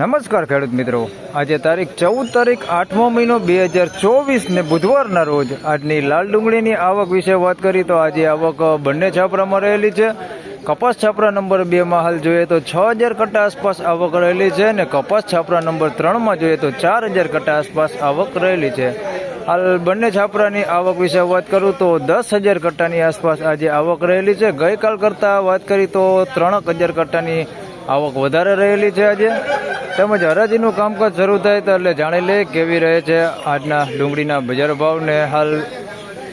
નમસ્કાર ખેડૂત મિત્રો. આજે તારીખ ચૌદ તારીખ આઠમો મહિનો બે હજાર ચોવીસ ને બુધવારના રોજ આજની લાલ ડુંગળીની આવક વિશે વાત કરી તો આજે આવક બંને છાપરામાં રહેલી છે. કપાસ છાપરા નંબર બેમાં હાલ જોઈએ તો છ હજાર કટ્ટા આસપાસ આવક રહેલી છે અને કપાસ છાપરા નંબર ત્રણમાં જોઈએ તો ચાર હજાર કટ્ટા આસપાસ આવક રહેલી છે. હાલ બંને છાપરાની આવક વિશે વાત કરું તો દસ હજાર કટ્ટાની આસપાસ આજે આવક રહેલી છે. ગઈકાલ કરતાં વાત કરી તો ત્રણક હજાર કટ્ટાની આવક વધારે રહેલી છે આજે. તેમજ હરાજીનું કામકાજ શરૂ થાય તો એટલે જાણી લે કેવી રહે છે આજના ડુંગળીના બજાર ભાવને હાલ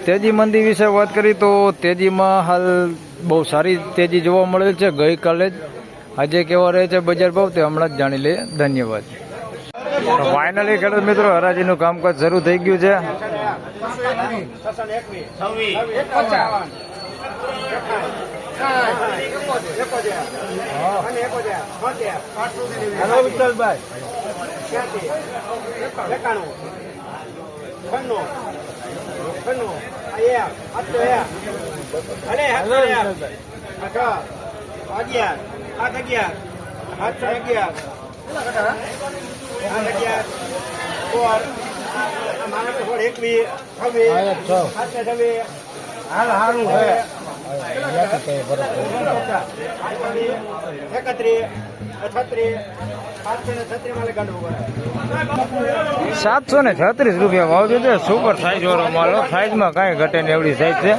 તેજી મંદી વિશે વાત કરી તો તેજીમાં હાલ બહુ સારી તેજી જોવા મળેલ છે. ગઈકાલે જ આજે કેવા રહે છે બજાર ભાવ તે હમણાં જ જાણી લે. ધન્યવાદ. ફાઇનલી ખેડૂત મિત્રો, હરાજીનું કામકાજ શરૂ થઈ ગયું છે. હેલો વિઠ્ઠલભાઈ એકાણું છન્નું છન્નું અગિયાર આઠ અગિયાર સાતસો અગિયાર આઠ અગિયાર સોળ મારે એકવીસ છવ્વીસ હાલ. હારું છે સાતસો ને છત્રીસ રૂપિયા ભાવ છે સુપર સાઈઝ વાળો માલ. સાઈઝમાં કાંઈ ઘટે ને એવડી સાઈઝ છે.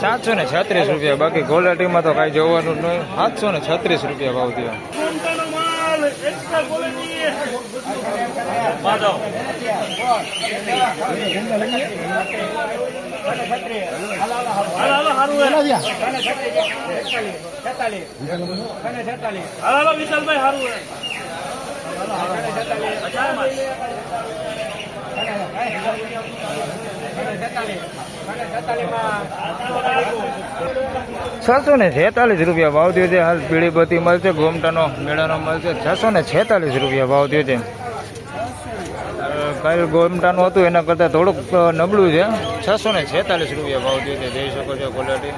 સાતસો ને છત્રીસ રૂપિયા. બાકી ક્વોલિટીમાં તો કાંઈ જોવાનું નહીં. સાતસો ને છત્રીસ રૂપિયા ભાવ થયો. હાલો વિશાલભાઈ સારું છસો ને છેતાલીસ રૂપિયા ભાવ થયો છે. હાલ પીળી બધી મળશે ઘોમટાનો મેળાનો મળશે. છસો ને છેતાલીસ રૂપિયા ભાવ થયો છે. કાલ ગોમટાનું હતું એના કરતાં થોડુંક નબળું છે. છસો ને છેતાલીસ રૂપિયા ભાવ જોઈએ છે જોઈ શકો છો ક્વોલિટી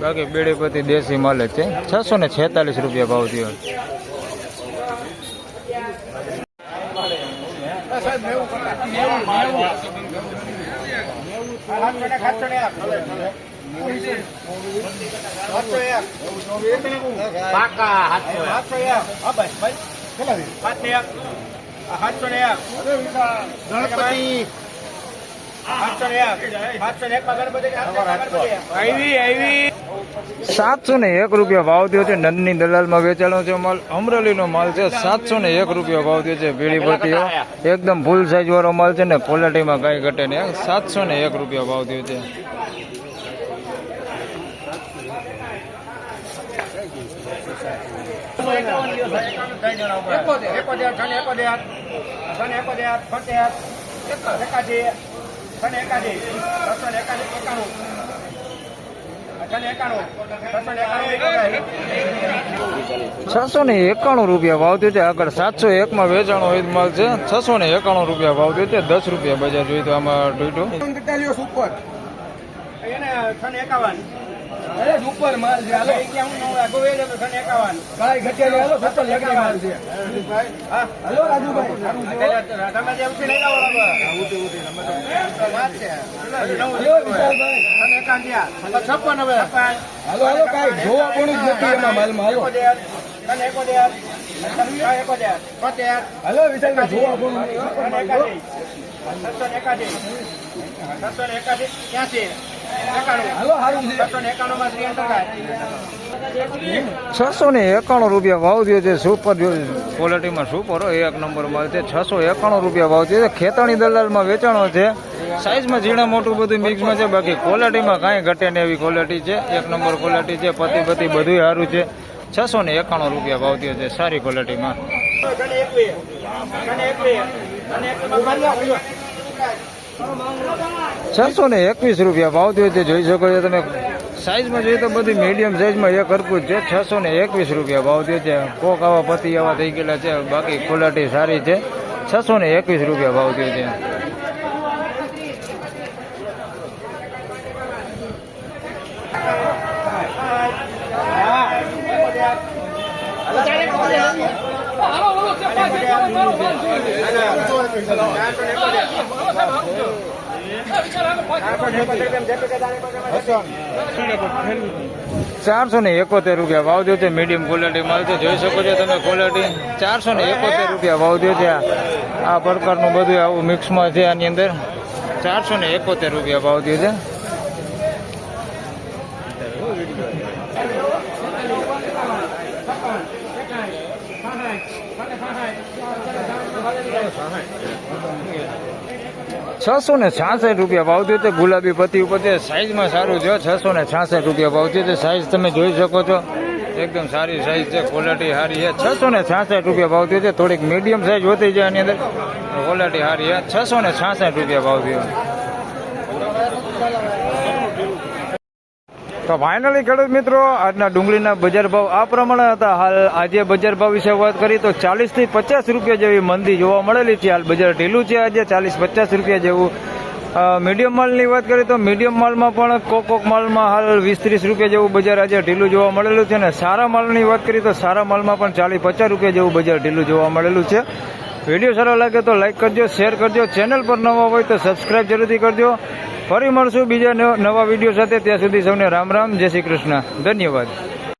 બાકી બીડી બત્તી દેશી માલ જ છે. છસો ને છેતાલીસ રૂપિયા ભાવ થયો. પાકા એક ભાઈ ભાઈ સાતસો ને એક રૂપિયા ભાવ થયો છે નંદની દલાલમાં વેચાણો છે માલ અમરેલીનો માલ છે. સાતસો ને એક રૂપિયા ભાવ થયો છે. પીળી ભટ્ટીઓ એકદમ ફૂલ સાઈઝ વાળો માલ છે ને ક્વોલિટીમાં કાંઈ ઘટે નહીં. સાતસો ને એક રૂપિયા ભાવ થયો છે. છસો ને એકાણું રૂપિયા ભાવ થયો છે. આગળ સાતસો એકમાં વેચાણો હોય માલ છે. છસો ને એકાણું રૂપિયા ભાવ થયો છે. દસ રૂપિયા બજાર જોઈએ તો આમાં ઉપર એને એકાવન. અરે સુપર માલ છે. હાલો. ક્યાં કાઈ ઘટિયા હાલો સત્તર લેકડી માલ છે. હાલો રાજુભાઈ. તમે જે ઉઠી લઈ આવો છપ્પન હવે હાલો હાલો કાઈ જોવા કોણ જ નથી એમાં માલમાં. હાલો. હાલો વિશાલભાઈ જોવા ને એકાસી. ક્યાંથી એકાણું હાલો હારું છે? છસો ને એકાણું રૂપિયા ભાવ થયો છે સુપર ક્વોલિટીમાં સુપર હોય એક નંબર માલ છે. છસો એકાણું રૂપિયા ભાવ થયો છે. ખેતાણી દલાલમાં વેચાણો છે. સાઈઝમાં ઝીણા મોટું બધું મિક્સમાં છે. બાકી ક્વોલિટીમાં કાંઈ ઘટે ને એવી ક્વોલિટી છે. એક નંબર ક્વોલિટી છે. પતિ પતિ બધું સારું છે. છસો ને એકાણું રૂપિયા ભાવ થયો છે. સારી ક્વોલિટીમાં છસો ને એકવીસ રૂપિયા ભાવ થયો તે જોઈ શકો છો તમે. સાઈઝમાં જોઈએ તો બધી મીડિયમ સાઈઝમાં એક હરકું છે. છસો ને એકવીસ રૂપિયા ભાવ થયો છે. કોક આવા પતિ આવા થઈ ગયેલા છે. બાકી ક્વોલિટી સારી છે. છસો ને એકવીસ રૂપિયા ભાવ થયો છે. ચારસો ને એકોતેર રૂપિયા ભાવ દો છે મીડિયમ ક્વોલિટી માલ છે. જોઈ શકો છો તમે ક્વોલિટી ચારસો ને એકોતેર રૂપિયા ભાવ દો છે આ. પ્રકારનું બધું આવું મિક્સમાં છે આની અંદર. ચારસો ને એકોતેર રૂપિયા ભાવ દે છે. છસો ને છાસઠ રૂપિયા ભાવ થયો છે ગુલાબી પતિ ઉપર તે સાઈઝમાં સારું છે છસો ને છાસઠ રૂપિયા ભાવ થયો છે. સાઈઝ તમે જોઈ શકો છો. એકદમ સારી સાઈઝ છે. ક્વોલિટી સારી છે. છસો ને છાસઠ રૂપિયા ભાવ થયો થોડીક મીડિયમ સાઈઝ હોતી છે આની અંદર. ક્વોલિટી સારી છે. છસો ને છાસઠ રૂપિયા ભાવ થયો. તો ફાઇનલી ખેડૂત મિત્રો, આજના ડુંગળીના બજાર ભાવ આ પ્રમાણે હતા. હાલ આજે બજાર ભાવ વિશે વાત કરી તો ચાલીસથી પચાસ રૂપિયા જેવી મંદી જોવા મળેલી છે. હાલ બજાર ઢીલું છે આજે ચાલીસ પચાસ રૂપિયા જેવું. મીડિયમ માલની વાત કરીએ તો મીડિયમ માલમાં પણ કોક કોક માલમાં હાલ વીસ ત્રીસ રૂપિયા જેવું બજાર આજે ઢીલું જોવા મળેલું છે અને સારા માલની વાત કરીએ તો સારા માલમાં પણ ચાલીસ પચાસ રૂપિયા જેવું બજાર ઢીલું જોવા મળેલું છે. વીડિયો સારો લાગે તો લાઇક કરજો, શેર કરજો. ચેનલ પર નવા હોય તો સબસ્ક્રાઈબ જરૂરથી કરજો. ફરી મળશું બીજા નવા વીડિયો સાથે. ત્યાં સુધી સૌને રામ રામ, જય શ્રી કૃષ્ણ. ધન્યવાદ.